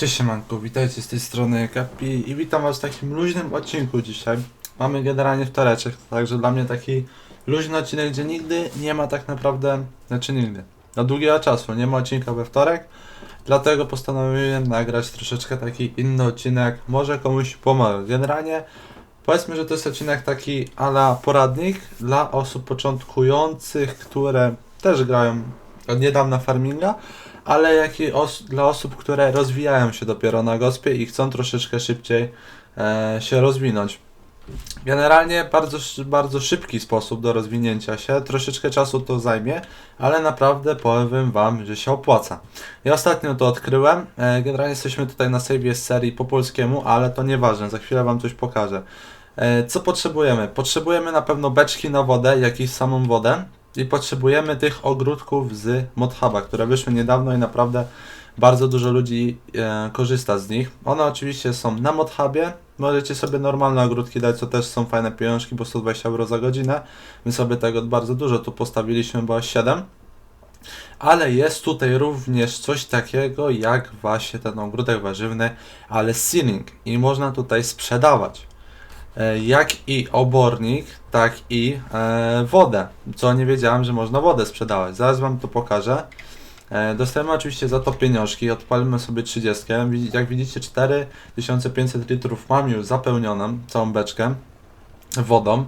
Cześć siemanko, witajcie z tej strony Kapi i witam was w takim luźnym odcinku dzisiaj. Mamy generalnie wtoreczek, także dla mnie taki luźny odcinek, gdzie nigdy nie ma tak naprawdę, znaczy nigdy, do długiego czasu nie ma odcinka we wtorek, dlatego postanowiłem nagrać troszeczkę taki inny odcinek, może komuś pomoże. Generalnie powiedzmy, że to jest odcinek taki ala poradnik dla osób początkujących, które też grają od niedawna farminga, ale jak i os- dla osób, które rozwijają się dopiero na gospie i chcą troszeczkę szybciej e, się rozwinąć. Generalnie bardzo, bardzo szybki sposób do rozwinięcia się, troszeczkę czasu to zajmie, ale naprawdę powiem Wam, że się opłaca. Ja ostatnio to odkryłem, e, generalnie jesteśmy tutaj na save z serii po polskiemu, ale to nieważne, za chwilę Wam coś pokażę. E, Co potrzebujemy? Potrzebujemy na pewno beczki na wodę, jak i samą wodę i potrzebujemy tych ogródków z ModHuba, które wyszły niedawno i naprawdę bardzo dużo ludzi e, korzysta z nich. One oczywiście są na ModHubie, możecie sobie normalne ogródki dać, co też są fajne pieniążki, bo 120 euro za godzinę. My sobie tego bardzo dużo tu postawiliśmy, bo aż 7. Ale jest tutaj również coś takiego jak właśnie ten ogródek warzywny, ale sealing i można tutaj sprzedawać jak i obornik, tak i e, wodę. Co nie wiedziałem, że można wodę sprzedawać. Zaraz Wam to pokażę. E, dostajemy oczywiście za to pieniążki, odpalimy sobie 30. Widzi- Jak widzicie 4500 litrów mam już zapełnioną, całą beczkę wodą.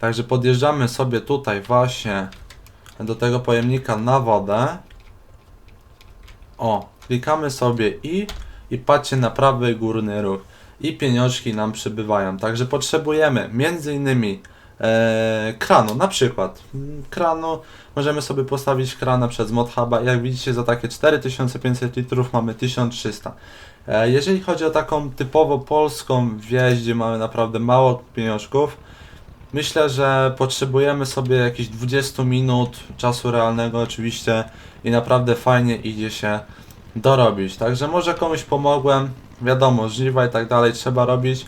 Także podjeżdżamy sobie tutaj właśnie do tego pojemnika na wodę. O, klikamy sobie i i patrzcie na prawy górny ruch i pieniążki nam przybywają. Także potrzebujemy między innymi e, kranu, na przykład mm, kranu, możemy sobie postawić krana przez ModHuba. Jak widzicie za takie 4500 litrów mamy 1300. E, jeżeli chodzi o taką typowo polską wieś, gdzie mamy naprawdę mało pieniążków, myślę, że potrzebujemy sobie jakieś 20 minut czasu realnego oczywiście i naprawdę fajnie idzie się dorobić. Także może komuś pomogłem. Wiadomo, żniwa i tak dalej trzeba robić,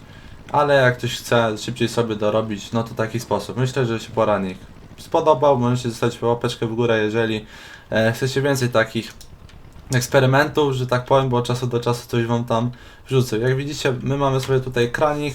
ale jak ktoś chce szybciej sobie dorobić, no to taki sposób. Myślę, że się poranik spodobał. Możecie zostawić łapeczkę w górę, jeżeli e, chcecie więcej takich eksperymentów, że tak powiem, bo od czasu do czasu coś wam tam wrzucę. Jak widzicie, my mamy sobie tutaj kranik.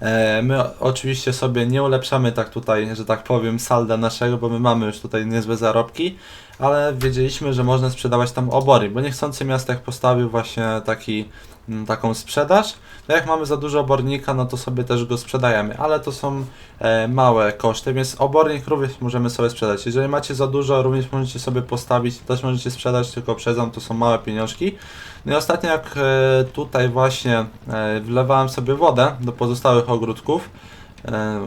E, My oczywiście sobie nie ulepszamy tak tutaj, że tak powiem, salda naszego, bo my mamy już tutaj niezłe zarobki, ale wiedzieliśmy, że można sprzedawać tam obory, bo niechcący Miastek postawił właśnie taki, m, taką sprzedaż. No jak mamy za dużo obornika, no to sobie też go sprzedajemy, ale to są e, małe koszty, więc obornik również możemy sobie sprzedać. Jeżeli macie za dużo, również możecie sobie postawić, też możecie sprzedać, tylko przedzam, to są małe pieniążki. No i ostatnio jak e, tutaj właśnie e, wlewałem sobie wodę do pozostałych ogródków,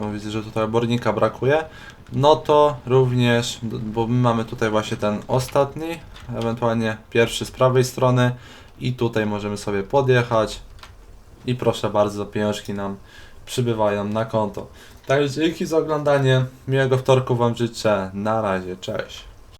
bo widzę, że tutaj obornika brakuje, no to również, bo my mamy tutaj właśnie ten ostatni, ewentualnie pierwszy z prawej strony. I tutaj możemy sobie podjechać. I proszę bardzo, pieniążki nam przybywają na konto. Także dzięki za oglądanie, miłego wtorku Wam życzę, na razie, cześć.